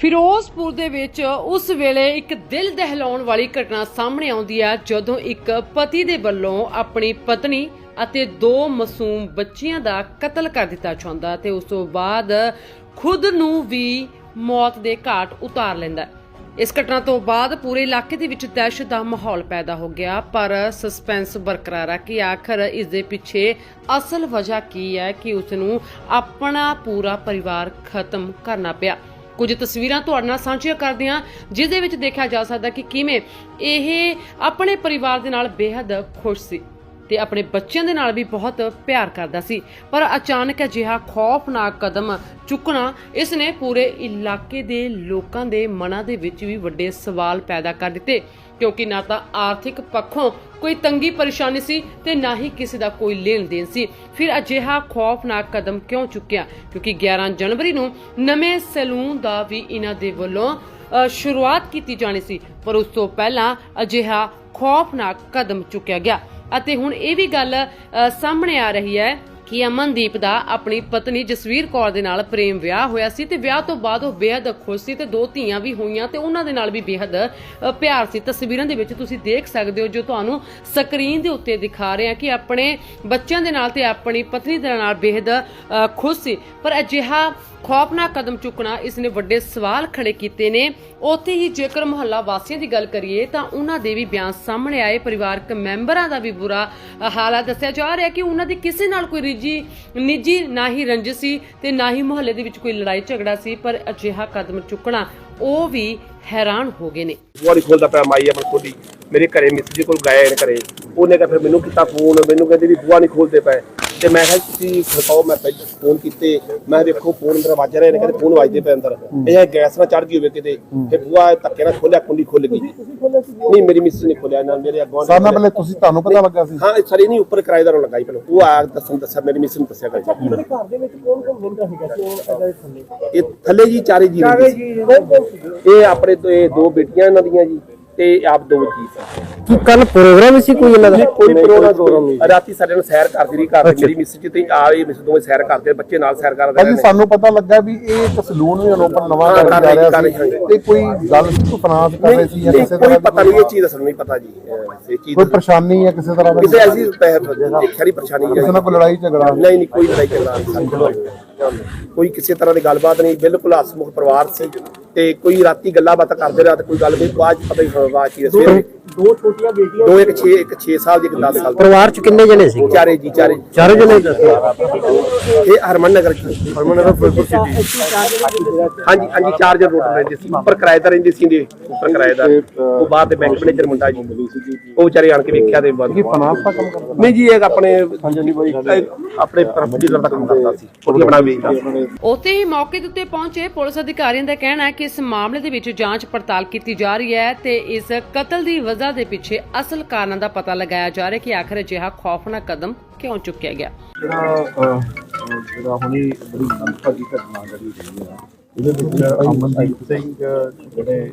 ਫਿਰੋਜ਼ਪੁਰ ਦੇ ਵਿੱਚ ਉਸ ਵੇਲੇ ਇੱਕ ਦਿਲ ਦਹਿਲਾਉਣ ਵਾਲੀ ਘਟਨਾ ਸਾਹਮਣੇ ਆਉਂਦੀ ਹੈ, ਜਦੋਂ ਇੱਕ ਪਤੀ ਦੇ ਵੱਲੋਂ ਆਪਣੀ ਪਤਨੀ ਅਤੇ ਦੋ ਮਾਸੂਮ ਬੱਚਿਆਂ ਦਾ ਕਤਲ ਕਰ ਦਿੱਤਾ ਜਾਂਦਾ ਤੇ ਉਸ ਤੋਂ ਬਾਅਦ ਖੁਦ ਨੂੰ ਵੀ ਮੌਤ ਦੇ ਘਾਟ ਉਤਾਰ ਲੈਂਦਾ ਇਸ ਘਟਨਾ ਤੋਂ ਬਾਅਦ ਪੂਰੇ ਇਲਾਕੇ ਦੇ ਵਿੱਚ ਦਹਿਸ਼ਤ ਦਾ ਮਾਹੌਲ ਪੈਦਾ ਹੋ ਗਿਆ, ਪਰ ਸਸਪੈਂਸ ਬਰਕਰਾਰ ਹੈ ਕਿ ਆਖਰ ਇਸ ਦੇ ਪਿੱਛੇ ਅਸਲ ਵਜ੍ਹਾ ਕੀ ਹੈ ਕਿ ਉਸ ਨੂੰ ਆਪਣਾ ਪੂਰਾ ਪਰਿਵਾਰ ਖਤਮ ਕਰਨਾ ਪਿਆ। ਕੁਝ ਤਸਵੀਰਾਂ ਤੁਹਾਡੇ ਨਾਲ ਸਾਂਝੀਆਂ ਕਰਦੇ ਹਾਂ, ਜਿਸ ਦੇ ਵਿੱਚ ਦੇਖਿਆ ਜਾ ਸਕਦਾ ਕਿ ਕਿਵੇਂ ਇਹ ਆਪਣੇ ਪਰਿਵਾਰ ਦੇ ਨਾਲ ਬੇहद ਖੁਸ਼ ਸੀ। ਤੇ ਆਪਣੇ ਬੱਚਿਆਂ ਦੇ ਨਾਲ ਵੀ ਬਹੁਤ ਪਿਆਰ ਕਰਦਾ ਸੀ। ਪਰ ਅਚਾਨਕ ਅਜਿਹਾ ਖੌਫਨਾਕ ਕਦਮ ਚੁੱਕਣਾ, ਇਸ ਨੇ ਪੂਰੇ ਇਲਾਕੇ ਦੇ ਲੋਕਾਂ ਦੇ ਮਨਾਂ ਦੇ ਵਿੱਚ ਵੀ ਵੱਡੇ ਸਵਾਲ ਪੈਦਾ ਕਰ ਦਿੱਤੇ। ਕਿਉਂਕਿ ਨਾ ਤਾਂ ਆਰਥਿਕ ਪੱਖੋਂ ਕੋਈ ਤੰਗੀ ਪਰੇਸ਼ਾਨੀ ਸੀ ਤੇ ਨਾ ਹੀ ਕਿਸੇ ਦਾ ਕੋਈ ਲੈਣ ਦੇਣ ਸੀ। ਫਿਰ ਅਜਿਹਾ ਖੌਫਨਾਕ ਕਦਮ ਕਿਉਂ ਚੁੱਕਿਆ? ਕਿਉਂਕਿ 11 ਜਨਵਰੀ ਨੂੰ ਨਵੇਂ ਸੈਲੂਨ ਦਾ ਵੀ ਇਹਨਾਂ ਦੇ ਵੱਲੋਂ ਸ਼ੁਰੂਆਤ ਕੀਤੀ ਜਾਣੀ ਸੀ। ਪਰ ਉਸ ਤੋਂ ਪਹਿਲਾਂ ਅਜਿਹਾ ਖੌਫਨਾਕ ਕਦਮ ਚੁੱਕਿਆ ਗਿਆ। ਅਤੇ ਹੁਣ ਇਹ ਵੀ ਗੱਲ ਅ, ਸਾਹਮਣੇ ਆ ਰਹੀ ਹੈ। ਕਿ ਅਮਨਦੀਪ ਦਾ ਆਪਣੀ ਪਤਨੀ ਜਸਵੀਰ ਕੌਰ ਦੇ ਨਾਲ ਪ੍ਰੇਮ ਵਿਆਹ ਹੋਇਆ ਸੀ ਤੇ ਵਿਆਹ ਤੋਂ ਬਾਅਦ ਉਹ ਬੇहद ਖੁਸ਼ ਸੀ ਤੇ ਦੋ ਧੀਆਂ ਵੀ ਹੋਈਆਂ ਤੇ ਉਹਨਾਂ ਦੇ ਨਾਲ ਵੀ ਬੇहद ਪਿਆਰ ਸੀ। ਤਸਵੀਰਾਂ ਦੇ ਵਿੱਚ ਤੁਸੀਂ ਦੇਖ ਸਕਦੇ ਹੋ ਜੋ ਤੁਹਾਨੂੰ ਸਕਰੀਨ ਦੇ ਉੱਤੇ ਦਿਖਾ ਰਹੇ ਹਾਂ ਕਿ ਆਪਣੇ ਬੱਚਿਆਂ ਦੇ ਨਾਲ ਤੇ ਆਪਣੀ ਪਤਨੀ ਦੇ ਨਾਲ ਬੇहद ਖੁਸ਼ ਸੀ। ਪਰ ਅਜਿਹਾ ਖੌਫਨਾਕ ਕਦਮ ਚੁੱਕਣਾ ਇਸ ਨੇ ਵੱਡੇ ਸਵਾਲ ਖੜੇ ਕੀਤੇ ਨੇ। ਉੱਥੇ ਹੀ ਜੇਕਰ ਮੁਹੱਲਾ ਵਾਸੀਆਂ ਦੀ ਗੱਲ ਕਰੀਏ ਤਾਂ ਉਹਨਾਂ ਦੇ ਵੀ ਬਿਆਨ ਸਾਹਮਣੇ ਆਏ। ਪਰਿਵਾਰਕ ਮੈਂਬਰਾਂ ਦਾ ਵੀ ਬੁਰਾ ਹਾਲਾ ਦੱਸਿਆ ਜਾ ਰਿਹਾ ਕਿ ਉਹਨਾਂ ਦੀ ਕਿਸੇ ਨਾਲ ਕੋਈ ਰਿਜੀ ਨਿੱਜੀ ਨਾ ਹੀ ਰੰਜਿਸ਼ ਸੀ ਤੇ ਨਾ ਹੀ ਮੁਹੱਲੇ ਦੇ ਵਿੱਚ ਕੋਈ ਲੜਾਈ ਝਗੜਾ ਸੀ, ਪਰ ਅਜਿਹਾ ਕਦਮ ਚੁੱਕਣਾ ਉਹ ਵੀ ਹੈਰਾਨ ਹੋ ਗਏ ਨੇ। ਬੂਹਾ ਨਹੀਂ ਖੋਲਦਾ ਪਿਆ, ਮਾਈ ਆਪਣੀ ਖੋਲੀ। ਮੇਰੇ ਘਰੇ ਮਿਸ ਜੀ ਕੋਲ ਗਏ ਨੇ ਘਰੇ। ਉਹਨੇ ਕਿਹਾ, ਫਿਰ ਮੈਨੂੰ ਕੀਤਾ ਫੋਨ ਮੈਨੂੰ ਕਹਿੰਦੇ ਵੀ ਬੁਆ ਨਹੀਂ ਖੋਲਦੇ ਪਏ। ਤੇ ਮੈਂ ਕਿਹਾ ਤੁਸੀਂ ਖੜਕਾਓ ਮੈਂ ਪਹਿਲਾਂ ਫੋਨ ਕੀਤੇ। ਮੈਂ ਦੇਖੋ ਫੋਨ ਅੰਦਰ ਵੱਜ ਰਹੇ ਨੇ ਕਹਿੰਦੇ ਫੋਨ ਵੱਜਦੇ ਪਏ ਅੰਦਰ। ਇਹ ਗੈਸ ਨਾਲ ਚੜ ਗਈ ਹੋਵੇ ਕਿਤੇ ਫਿਰ ਬੂਹਾ ਧੱਕੇ ਨਾਲ ਖੋਲਿਆ ਕੁੰਡੀ ਖੁੱਲ ਗਈ। ਨਹੀਂ ਮੇਰੀ ਮਿਸ ਨੇ ਖੋਲਿਆ ਨਾਲ ਮੇਰੇ ਅੱਗੋਂ ਸਾਨਾ ਪਹਿਲੇ ਤੁਸੀਂ ਤੁਹਾਨੂੰ ਪਤਾ ਲੱਗਾ ਸੀ? ਹਾਂ ਸਰੀ ਨਹੀਂ ਉੱਪਰ ਕਿਰਾਏਦਾਰੋਂ ਲਗਾਈ ਪਹਿਲਾਂ। ਉਹ ਆ ਦੱਸਣ ਦੱਸਿਆ ਮੇਰੀ ਮਿਸ ਨੂੰ ਦੱਸਿਆ ਕਰ। ਘਰ ਦੇ ਵਿੱਚ ਕੌਣ ਕੌਣ ਰਹਿੰਦਾ ਸੀਗਾ ਥੱਲੇ। ਇਹ ਥੱਲੇ ਜੀ ਚਾਰੇ ਜੀ ਇਹ ਆਪਣੇ ਤੋਂ ਇਹ ਦੋ ਬੇਟੀਆਂ ਇਹਨਾਂ ਦੀਆਂ ਜੀ ਤੇ ਆਪ ਦੋ ਜੀ। ਕੀ ਕੱਲ ਪ੍ਰੋਗਰਾਮ ਸੀ ਕੋਈ ਇਹਨਾਂ ਕੋਈ ਪ੍ਰੋਗਰਾਮ ਨਹੀਂ ਰਾਤੀ ਸਾਡੇ ਨਾਲ ਸੈਰ ਕਰਦੀ ਰਹੀ ਘਰ ਮੇਰੀ ਮਿਸ ਜੀ ਤੇ ਆਏ ਮਿਸ ਦੋਵੇਂ ਸੈਰ ਕਰਦੇ ਬੱਚੇ ਨਾਲ ਸੈਰ ਕਰਦੇ ਭਾਜੀ ਸਾਨੂੰ ਪਤਾ ਲੱਗਾ ਵੀ ਇਹ ਇੱਕ ਸਲੂਨ ਵੀ ਓਪਨ ਨਵਾਂ ਕਰਨ ਜਾ ਰਹੇ ਸੀ, ਤੇ ਕੋਈ ਗੱਲ ਸੀ ਫਨਾਸ ਕਰ ਰਹੇ ਸੀ ਜਾਂ ਕਿਸੇ ਕੋਈ ਤਰ੍ਹਾਂ ਪਤਾ ਦੀ ਨਹੀਂ ਇਹ ਚੀਜ਼ ਦੱਸਣ ਨਹੀਂ ਪਤਾ ਜੀ ਇਹ ਚੀਜ਼ ਕੋਈ ਪਰੇਸ਼ਾਨੀ ਹੈ ਕਿਸੇ ਤਰ੍ਹਾਂ ਦੀ ਕਿਸੇ ਐਸੀ ਦੇਖਿਆ ਨਹੀਂ ਪਰੇਸ਼ਾਨੀ ਕਿਸੇ ਨਾਲ ਹੈ ਕੋਈ ਲੜਾਈ ਝਗੜਾ ਨਹੀਂ। ਨਹੀਂ ਕੋਈ ਲੜਾਈ ਝਗੜਾ ਕੋਈ ਕਿਸੇ ਤਰ੍ਹਾਂ ਦੀ ਗੱਲਬਾਤ ਨਹੀਂ ਬਿਲਕੁਲ ਹਸਮੁਖ ਪਰਿਵਾਰ ਸੀ ਤੇ ਕੋਈ ਰਾਤੀ ਗੱਲਾਂ ਬਾਤਾਂ ਕਰਦੇ ਰਿਹਾ ਤੇ ਕੋਈ ਗੱਲ ਵੀ ਬਾਅਦ ਪਤਾ ਹੀ ਬਾਅਦ ਹੀ ਸਵੇਰੇ ਦੋ ਛੋਟੀਆਂ ਬੇਟੀਆਂ ਦੋ ਇੱਕ 6 ਇੱਕ 6 ਸਾਲ ਦੀ ਇੱਕ 10 ਸਾਲ ਦੀ। ਪਰਿਵਾਰ ਚ ਕਿੰਨੇ ਜਣੇ ਸੀ? ਚਾਰੇ ਜੀ ਚਾਰੇ ਚਾਰੋਂ ਜਣੇ ਇਹ ਹਰਮਨ ਨਗਰ ਚ। ਹਰਮਨ ਨਗਰ ਫਿਰੋਜ਼ਪੁਰ ਸਿਟੀ। ਹਾਂਜੀ ਹਾਂਜੀ ਚਾਰਜਰ ਰੋਡ ਰਹਿੰਦੇ ਸੀ। ਉੱਪਰ ਕਿਰਾਏਦਾਰ ਰਹਿੰਦੇ ਸੀ ਇਹਦੇ ਉੱਪਰ ਕਿਰਾਏਦਾਰ ਉਹ ਬਾਹਰ ਦੇ ਬੈਂਕ ਮੈਨੇਜਰ ਮੁੰਡਾ ਜੀ। ਉਹ ਵਿਚਾਰੇ ਆਣ ਕੇ ਵੇਖਿਆ ਤੇ ਬਾਅਦ ਫਨਾਸ ਦਾ ਕੰਮ ਕਰਦਾ ਨਹੀਂ ਜੀ ਇਹ ਆਪਣੇ ਆਪਣੇ ਪ੍ਰੋਪਰਟੀ ਦਾ ਕੰਮ ਕਰਦਾ ਸੀ। ਉਹਦੀ ਆਪਣਾ ਵੇਚਦਾ ਉੱਥੇ ਹੀ ਮੌਕੇ ਦੇ ਉੱਤੇ ਪਹੁੰਚੇ ਪੁਲਿਸ ਅਧਿਕਾਰੀਆਂ ਦਾ ਕਹਿਣਾ ਹੈ ਕਿ ਇਸ ਮਾਮਲੇ ਦੇ ਵਿੱਚ ਜਾਂਚ ਪੜਤਾਲ ਕੀਤੀ ਜਾ ਰਹੀ ਹੈ ਤੇ ਇਸ ਕਤਲ ਦੀ ਵਜ੍ਹਾ ਦੇ ਪਿੱਛੇ ਅਸਲ ਕਾਰਨਾਂ ਦਾ ਪਤਾ ਲਗਾਇਆ ਜਾ ਰਿਹਾ ਹੈ ਕਿ ਆਖਰ ਅਜਿਹਾ ਖੌਫਨਾਕ ਕਦਮ ਕਿਉਂ ਚੁੱਕਿਆ ਗਿਆ? ਜਿਹੜਾ ਅਹ, ਜਿਹੜਾ ਹੁਣੀ ਬੜੀ ਮੰਦਭਾਗੀ ਘਟਨਾ ਜਿਹੜੀ ਹੋਈ ਆ ਇਹਦੇ ਵਿੱਚ ਅਮਨਦੀਪ ਸਿੰਘ ਜਿਹੜੇ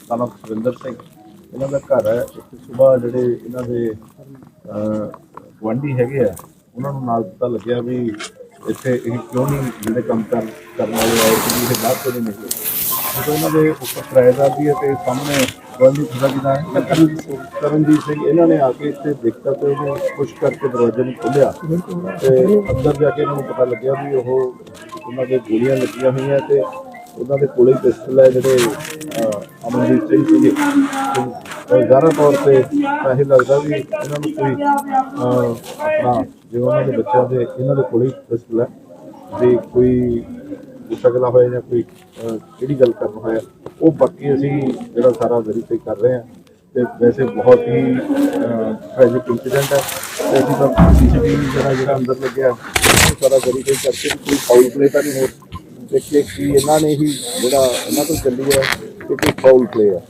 ਸਨ ਸੁਰਿੰਦਰ ਸਿੰਘ ਇਹਨਾਂ ਦਾ ਘਰ ਹੈ। ਇੱਥੇ ਸਵੇਰ ਜਿਹੜੇ ਇਹਨਾਂ ਦੇ ਅਹ, ਹੈਗੇ ਆ ਉਹਨਾਂ ਨੂੰ ਨਾਲ ਪਤਾ ਲੱਗਿਆ ਵੀ ਇੱਥੇ ਇਹ ਕਿਉਂ ਨਹੀਂ ਜਿਹੜੇ ਕੰਮ ਕਰ ਕਰਨ ਵਾਲੇ ਆਏ ਕਿ ਇਹ ਬਾਹਰ ਤੋਂ ਨਹੀਂ ਨਿਕਲੇ। ਜਦੋਂ ਉਹਨਾਂ ਦੇ ਉੱਪਰ ਕਿਰਾਏਦਾਰ ਦੀ ਹੈ ਤੇ ਸਾਹਮਣੇ ਗੁਆਂਢੀ ਖੁਦਾ ਜੀ ਹੈ ਕਰਨਜੀਤ ਸਿੰਘ ਇਹਨਾਂ ਨੇ ਆ ਕੇ ਇੱਥੇ ਦੇਖਿਆ ਤੇ ਉਹਨੂੰ ਪੁਸ਼ ਕਰਕੇ ਦਰਵਾਜ਼ੇ ਨੂੰ ਖੋਲ੍ਹਿਆ ਤੇ ਅੰਦਰ ਜਾ ਕੇ ਇਹਨਾਂ ਨੂੰ ਪਤਾ ਲੱਗਿਆ ਵੀ ਉਹ ਉਹਨਾਂ ਦੇ ਗੋਲੀਆਂ ਲੱਗੀਆਂ ਹੋਈਆਂ ਤੇ ਉਹਨਾਂ ਦੇ ਕੋਲੇ ਪਿਸਟਲ ਹੈ ਜਿਹੜੇ ਅਹ, ਅਮਨਦੀਪ ਸਿੰਘ ਸੀਗੇ। ਤੇ ਤੌਰ ਤੇ ਤਾਂ ਇਹ ਲੱਗਦਾ ਵੀ ਇਹਨਾਂ ਨੂੰ ਕੋਈ ਆਪਣਾ ਜਿਵੇਂ ਉਹਨਾਂ ਦੇ ਬੱਚਿਆਂ ਦੇ ਇਹਨਾਂ ਦੇ ਕੋਲੇ ਪਿਸਟਲ ਹੈ। ਵੀ ਕੋਈ ਸ਼ਕਲਾ ਹੋਇਆ ਜਾਂ ਕੋਈ ਅਹ, ਕਿਹੜੀ ਗੱਲ ਕਰਨ ਹੋਇਆ ਉਹ ਬਾਕੀ ਅਸੀਂ ਜਿਹੜਾ ਸਾਰਾ ਵੈਰੀਫਾਈ ਕਰ ਰਹੇ ਹਾਂ। ਤੇ ਵੈਸੇ ਬਹੁਤ ਹੀ ਟ੍ਰੈਜਿਕ ਇਨਸੀਡੈਂਟ ਹੈ। ਤੇ ਅਸੀਂ ਤਾਂ ਸੀਸੀਟੀਵੀ ਜਿਹੜਾ ਜਿਹੜਾ ਅੰਦਰ ਲੱਗਿਆ ਉਹ ਸਾਰਾ ਵੈਰੀਫਾਈ ਕਰਕੇ ਵੀ ਕੋਈ ਫਾਉਲ ਪਲੇ ਤਾਂ ਨਹੀਂ ਹੋ ਦੇਖੀਏ ਕਿ ਇਹਨਾਂ ਨੇ ਹੀ ਜਿਹੜਾ ਇਹਨਾਂ ਤੋਂ ਚੱਲੀ ਹੈ ਕਿ ਕੋਈ ਫਾਉਲ ਪਲੇ ਹੈ।